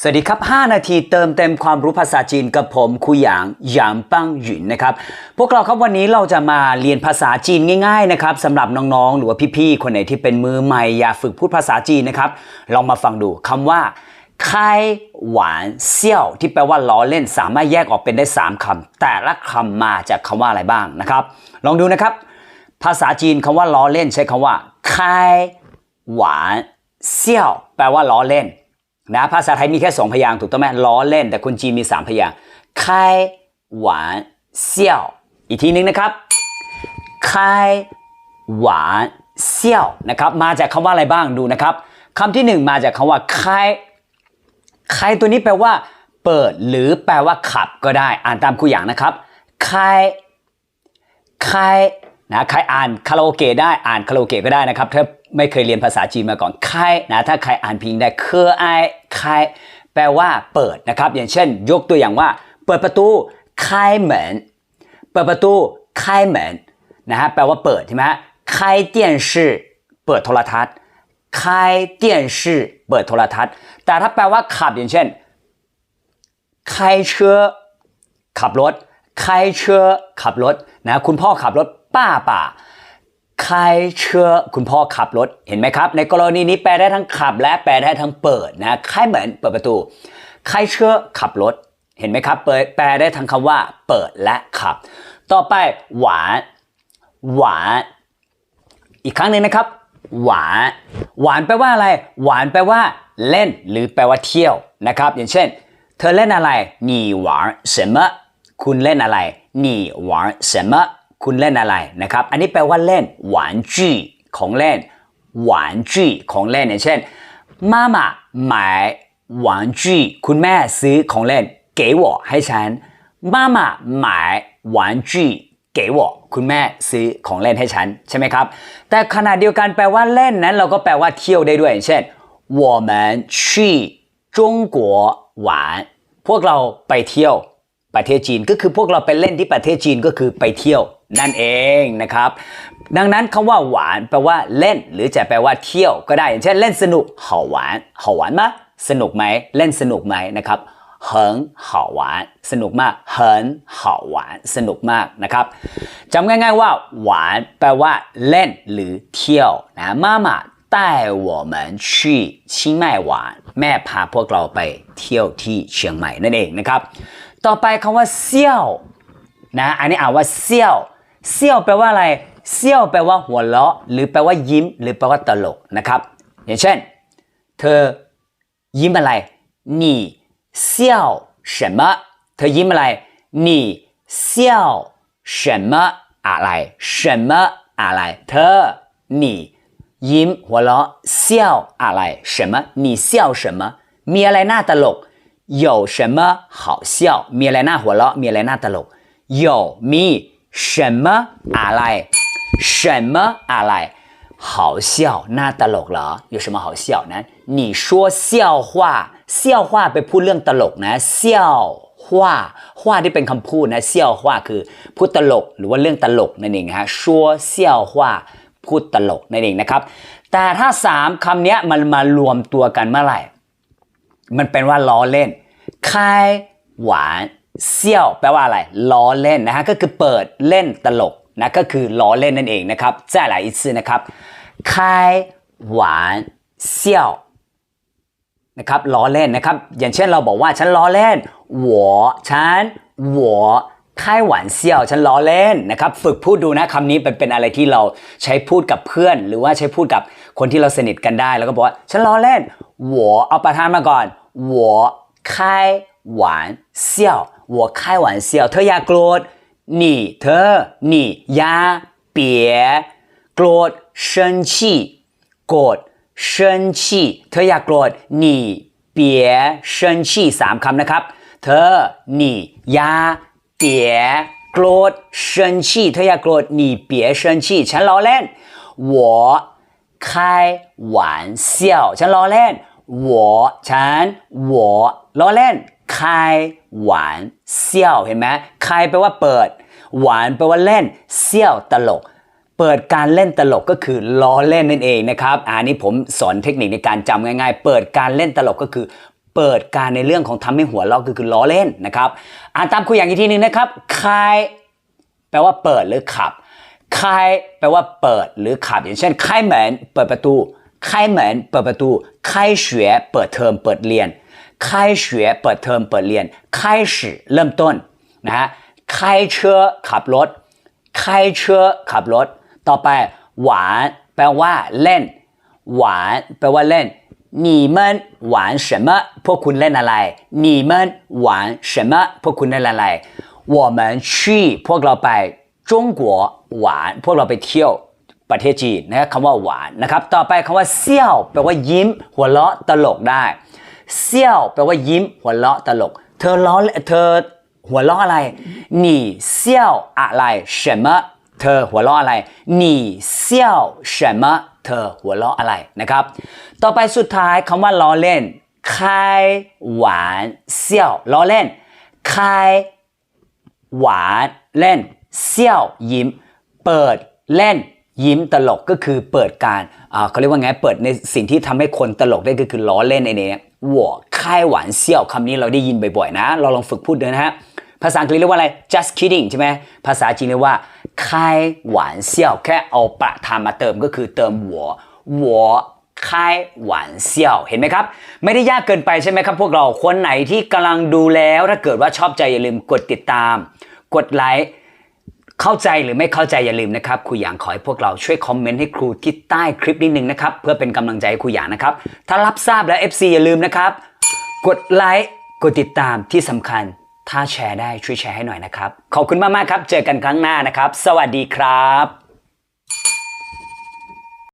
สวัสดีครับ 5 นาทีเติมเต็มความรู้ภาษาจีนกับผมคุยหยางหยางปังหยุนนะครับ พวกเราครับวันนี้เราจะมาเรียนภาษาจีนง่ายๆนะครับสำหรับน้องๆ หรือว่าพี่ๆ คนไหนที่เป็นมือใหม่อยากฝึกพูดภาษาจีนนะครับ ลองมาฟังดูคำว่าคายหวานเซี่ยว ที่แปลว่าล้อเล่นสามารถแยกออกเป็นได้ 3คำแต่ละคำมาจากคำว่าอะไรบ้างนะครับ ลองดูนะครับ ภาษาจีนคำว่าล้อเล่นใช้คำว่าคายหวานเซี่ยว แปลว่าล้อเล่น นะภาษาไทยมีแค่สองพยางค์ถูกต้องไหมล้อเล่น แต่คนจีนมีสามพยางค์คายหวานเซี่ยวอีกทีนึงนะครับคายหวานเซี่ยวนะครับมาจากคำว่าอะไรบ้างดูนะครับคำที่หนึ่งมาจากคำว่าคายคายตัวนี้แปลว่า เปิดหรือแปลว่าขับก็ได้อ่านตามครูอย่างนะครับคายคายนะใครอ่านคาราโอเกะได้อ่านคาราโอเกะก็ได้นะครับถ้า ไม่เคยเรียนภาษาจีนมาก่อนค่ายนะถ้าใครอ่านพิงได้เคอไอค่ายแปลว่าเปิดนะครับ อย่างเช่น ยกตัวอย่างว่า เปิดประตูค่ายเหมือนเปิดประตูค่ายเหมือนนะฮะแปลว่าเปิดใช่ไหมฮค่ายเตียนชืเปิดโทรทัศน์ค่ายเตียนชืเปิดโทรทัศน์ แต่ถ้าแปลว่าขับอย่างเช่นค่ายเชื้อขับรถค่ายเชื้อขับรถนะคุณพ่อขับรถป้าป่า 开车คุณพ่อขับรถเห็นไหมครับ ในกรณีนี้แปลได้ทั้งขับ และแปลได้ทั้งเปิดนะคล้ายเหมือนเปิดประตู开车ขับรถเห็นไหมครับเปิดแปลได้ทั้งคำว่า เปิดและขับ ต่อไปหวานหวาน อีกครั้งหนึ่งนะครับ หวาน หวานแปลว่าอะไร หวานแปลว่า เล่น หรือแปลว่าเที่ยวนะครับ อย่างเช่น เธอเล่นอะไร你玩什么คุณเล่นอะไร你玩什么 คุณเล่นอะไรนะครับ อันนี้แปลว่าเล่น หวานจีของเล่น หวานจีของเล่นอย่างเช่น妈妈买玩具คุณแม่ซื้อของเล่น给我ให้ฉัน妈妈买玩具给我คุณแม่ซื้อของเล่นให้ฉันใช่ไหมครับ แต่ขณะเดียวกันแปลว่าเล่นนั้นเราก็แปลว่าเที่ยวได้ด้วยอย่างเช่น我们去中国玩พวกเราไปเที่ยว ประเทศจีนก็คือพวกเราไปเล่นที่ประเทศจีนก็คือไปเที่ยวนั่นเองนะครับ ดังนั้นคำว่าหวานแปลว่าเล่น หรือจะแปลว่าเที่ยวก็ได้ อย่างเช่นเล่นสนุก好玩好玩吗สนุกไหมเล่นสนุกไหมนะครับ很好玩สนุกมาก很好玩สนุกมากนะครับจำง่ายๆว่า หวานแปลว่า เล่นหรือเที่ยวนะมาม่า带我们去清迈玩แม่พาพวกเราไปเที่ยวที่เชียงใหม่นั่นเองนะครับ ต่อไปคำว่าเซี่ยวนะอันนี้อ่านว่าเซี่ยวเซี่ยวแปลว่าอะไรเซี่ยวแปลว่าหัวเราะ หรือแปลว่ายิ้ม หรือแปลว่าตลกนะครับ อย่างเช่น เธอยิ้มอะไร你笑什么เธอยิ้มอะไร你笑什么อะไร什么อะไร เธอ你ยิ้มหัวเราะ笑อะไร什么你笑什么มีอะไรน่าตลก 有什么好笑มีอะไรน่าหัวเราะมีอะไรน่าตลก有มี什么อะไร什么อะไร好笑น่าตลกเหรอ有什么好笑呢你说笑话笑话ไปพูดเรื่องตลกนะ笑话ว่าที่เป็นคำพูดนะเซี่ยวว่าคือพูดตลกหรือว่าเรื่องตลกนั่นเองฮะชัวเซี่ยวว่าพูดตลกนั่นเองนะครับ แต่ถ้าสามคำเนี้ยมันมารวมตัวกันเมื่อไหร่ มันเป็นว่าล้อเล่นคายหวานเซี่ยวแปลว่าอะไรล้อเล่นนะฮะก็คือเปิดเล่นตลกนะก็คือล้อเล่นนั่นเองนะครับจะหลายอีกทีนะครับคายหวานเซี่ยวนะครับล้อเล่นนะครับ อย่างเช่นเราบอกว่าฉันล้อเล่นหัวฉันหัว 我开玩笑ฉันล้อเล่นนะครับ ฝึกพูดดูนะคำนี้เป็นเป็นอะไรที่เราใช้พูดกับเพื่อน หรือว่าใช้พูดกับคนที่เราสนิทกันได้ แล้วก็บอกว่าฉันล้อเล่น我เอาประธานมาก่อน我开玩笑我开玩笑เธออย่าโกรธ你เธอ你อย่า别โกรธ生气โกรธ生气เธออย่าโกรธ你别生气สามคำนะครับ เธอ你อย่า 别โกรธ生气เธออย่าโกรธ你别生气ฉันล้อเล่น我开玩笑ฉันล้อเล่น我ฉัน我ล้อเล่น开玩笑เห็นไหม开แปลว่าเปิด หวานแปลว่าเล่นเซี่ยวตลก เปิดการเล่นตลกก็คือล้อเล่นนั่นเองนะครับอันนี้ผมสอนเทคนิคในการจำง่ายๆ เปิดการเล่นตลกก็คือ เปิดการในเรื่องของทำให้หัวเราคือคือล้อเล่นนะครับอ่านตามคุยอย่างอีกทีหนึ่งนะครับคายแปลว่าเปิดหรือขับคายแปลว่าเปิดหรือขับ อย่างเช่นคายเหมือนเปิดประตูคายเหมือนเปิดประตูคายเฉวยเปิดเทอมเปิดเรียนคายเฉวยเปิดเทอมเปิดเรียนคายสืเริ่มต้นนะฮะคายเชื้อขับรถคายเชื้อขับรถ ต่อไปหวานแปลว่าเล่น หวานแปลว่าเล่น 你们玩什么พวกคุณเล่นอะไร你们玩什么พวกคุณเล่นอะไร我们去พวกเราไป中国玩พวกเราไปเที่ยวประเทศจีนนะครับคำว่าหวานนะครับ ต่อไปคำว่าเซี่ยวแปลว่ายิ้ม หัวเราะตลกได้เซี่ยวแปลว่ายิ้ม หัวเราะตลก เธอล้อเธอหัวเราะอะไร你笑อะไร什么 เธอหัวเราะอะไร你笑什么เธอหัวเราะอะไรนะครับ ต่อไปสุดท้ายคำว่าล้อเล่น开玩笑ล้อเล่น开หวานเล่นเซี่ยวยิ้ม เปิดเล่นยิ้มตลกก็คือเปิดการอ่าเขาเรียกว่าไงเปิดในสิ่งที่ทำให้คนตลกได้ก็คือล้อเล่นไอ้เนี่ย我开玩笑คำนี้เราได้ยินบ่อยๆนะ เราลองฝึกพูดดูนะฮะภาษาอังกฤษเรียกว่าอะไร just kidding ใช่ไหมภาษาจีนเรียกว่า 开玩笑แค่เอาประธานมาเติมก็คือเติม我我开玩笑เห็นไหมครับ ไม่ได้ยากเกินไปใช่ไหมครับ พวกเราคนไหนที่กำลังดูแล้วถ้าเกิดว่าชอบใจอย่าลืมกดติดตาม กดไลค์ เข้าใจหรือไม่เข้าใจอย่าลืมนะครับครูหยางขอให้พวกเราช่วยคอมเมนต์ให้ครูที่ใต้คลิปนิดนึงนะครับ เพื่อเป็นกำลังใจให้ครูหยางนะครับ ถ้ารับทราบแล้ว FC อย่าลืมนะครับ กดไลค์กดติดตามที่สำคัญ ถ้าแชร์ได้ช่วยแชร์ให้หน่อยนะครับ ขอบคุณมากๆครับ เจอกันครั้งหน้านะครับ สวัสดีครับ